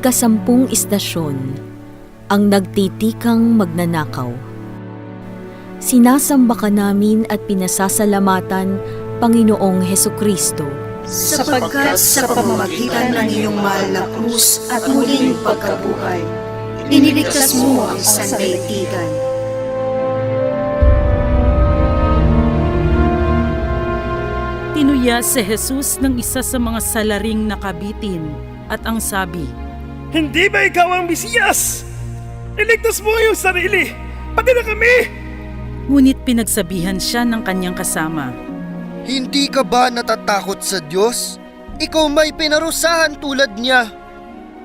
Ikasampung istasyon, ang nagtitikang magnanakaw. Sinasamba ka namin at pinasasalamatan, Panginoong Heso Kristo, sapagkat sa pamamagitan ng iyong mahal na krus at muling pagkabuhay, iniligtas mo ang sandaigdigan. Tinuya si Jesus ng isa sa mga salaring nakabitin at ang sabi, Hindi ba ikaw ang Mesiyas? Iligtas mo yung sarili, pati na kami! ngunit pinagsabihan siya ng kanyang kasama. Hindi ka ba natatakot sa Diyos? Ikaw may pinarusahan tulad niya.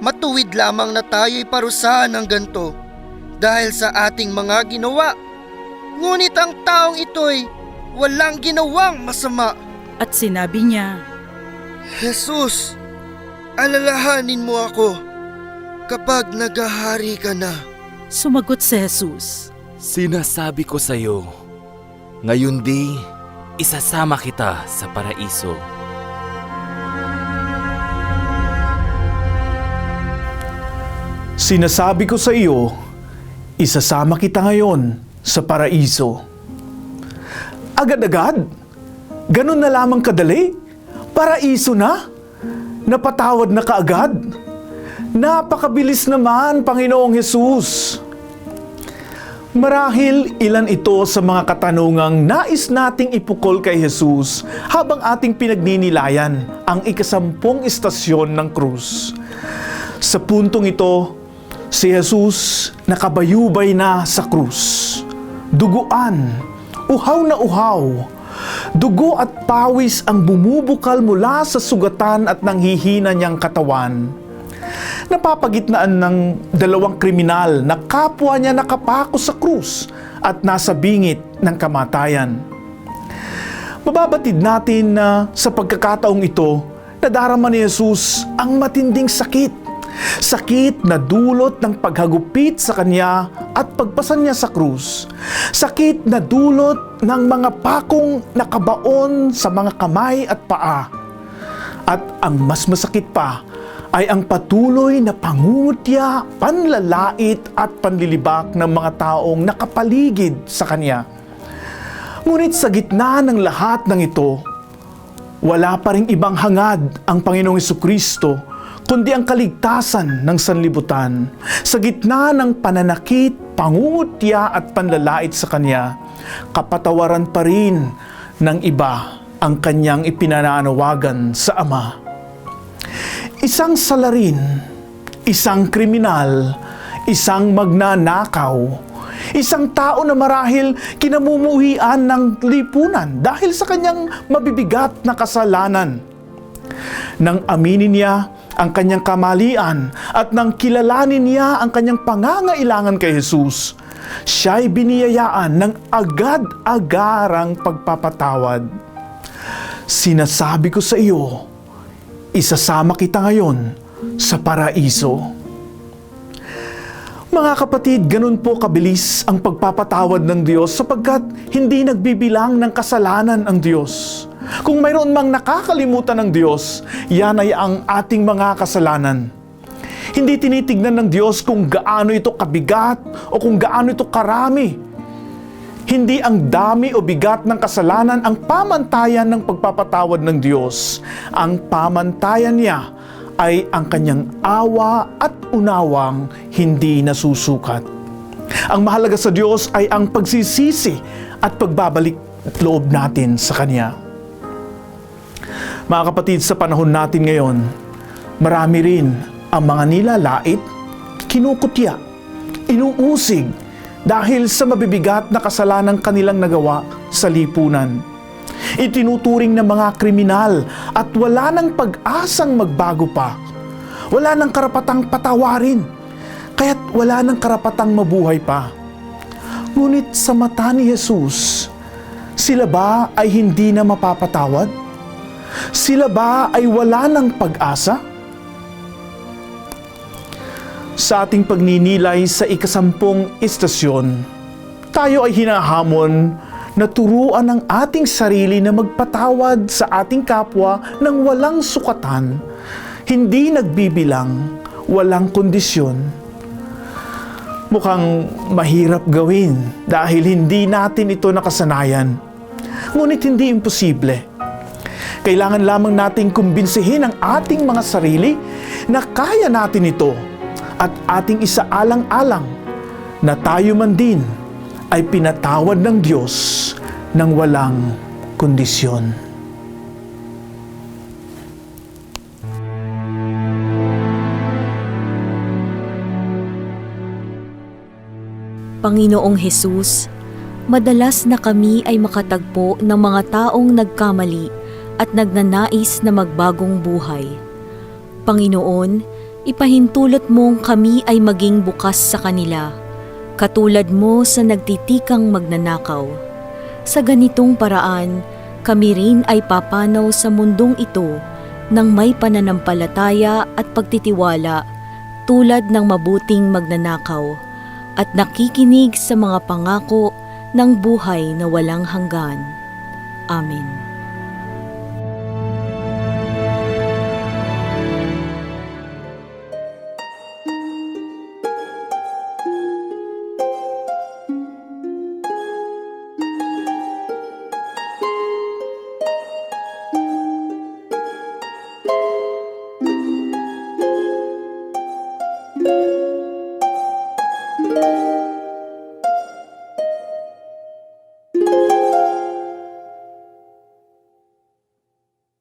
Matuwid lamang na tayo'y parusahan ng ganito dahil sa ating mga ginawa. Ngunit ang taong ito'y walang ginawang masama. At sinabi niya, Jesus, alalahanin mo ako kapag nagahari ka na. sumagot si Jesus. Sinasabi ko sa iyo, ngayon di, isasama kita sa paraiso. Sinasabi ko sa iyo, isasama kita ngayon sa paraiso. Agad-agad? Ganun na lamang kadali? Paraiso na? Napatawad na kaagad? Napakabilis naman, Panginoong Hesus. Marahil ilan ito sa mga katanungang nais nating ipukol kay Jesus habang ating pinagninilayan ang ikasampung istasyon ng krus. Sa puntong ito, si Jesus nakabayubay na sa krus. Duguan, uhaw na uhaw. Dugo at pawis ang bumubukal mula sa sugatan at nanghihina niyang katawan. Napapagitnaan ng dalawang kriminal na kapwa niya nakapako sa krus at nasa bingit ng kamatayan. Mababatid natin na sa pagkakataong ito, nadarama ni Jesus ang matinding sakit. Sakit na dulot ng paghagupit sa kanya at pagpasan niya sa krus. Sakit na dulot ng mga pakong nakabaon sa mga kamay at paa. At ang mas masakit pa ay ang patuloy na pangungutya, panlalait at panlilibak ng mga taong nakapaligid sa kanya. Ngunit sa gitna ng lahat ng ito, wala pa ring ibang hangad ang Panginoong Kristo kundi ang kaligtasan ng sanlibutan. Sa gitna ng pananakit, pangungutya at panlalait sa Kanya, kapatawaran pa rin ng iba ang Kanyang ipinananawagan sa Ama. Isang salarin, isang kriminal, isang magnanakaw, isang tao na marahil kinamumuhian ng lipunan dahil sa kanyang mabibigat na kasalanan. Nang aminin niya ang kanyang kamalian at nang kilalanin niya ang kanyang pangangailangan kay Jesus, siya'y biniyayaan ng agad-agarang pagpapatawad. Sinasabi ko sa iyo, isasama kita ngayon sa paraiso. Mga kapatid, ganun po kabilis ang pagpapatawad ng Diyos sapagkat hindi nagbibilang ng kasalanan ang Diyos. Kung mayroon mang nakakalimutan ng Diyos, yan ay ang ating mga kasalanan. Hindi tinitignan ng Diyos kung gaano ito kabigat o kung gaano ito karami. Hindi ang dami o bigat ng kasalanan ang pamantayan ng pagpapatawad ng Diyos. Ang pamantayan niya ay ang kanyang awa at unawang hindi nasusukat. Ang mahalaga sa Diyos ay ang pagsisisi at pagbabalik loob natin sa Kanya. Mga kapatid, sa panahon natin ngayon, marami rin ang mga nilalait, kinukutya, inuusig dahil sa mabibigat na kasalanang kanilang nagawa sa lipunan. Itinuturing ng mga kriminal at wala ng pag-asang magbago pa. Wala ng karapatang patawarin, kaya't wala ng karapatang mabuhay pa. Ngunit sa mata ni Jesus, sila ba ay hindi na mapapatawad? Sila ba ay wala ng pag-asa? Sa ating pagninilay sa ikasampung istasyon, tayo ay hinahamon na turuan ang ating sarili na magpatawad sa ating kapwa ng walang sukatan, hindi nagbibilang, walang kondisyon, mukhang mahirap gawin dahil hindi natin ito nakasanayan. Ngunit hindi imposible. Kailangan lamang nating kumbinsihin ang ating mga sarili na kaya natin ito at ating isaalang-alang na tayo man din ay pinatawad ng Diyos ng walang kondisyon. Panginoong Hesus, madalas na kami ay makatagpo ng mga taong nagkamali at nagnanais na magbagong buhay. Panginoon, ipahintulot mong kami ay maging bukas sa kanila, katulad mo sa nagtitikang magnanakaw. Sa ganitong paraan, kami rin ay papanaw sa mundong ito ng may pananampalataya at pagtitiwala tulad ng mabuting magnanakaw at nakikinig sa mga pangako ng buhay na walang hanggan. Amen.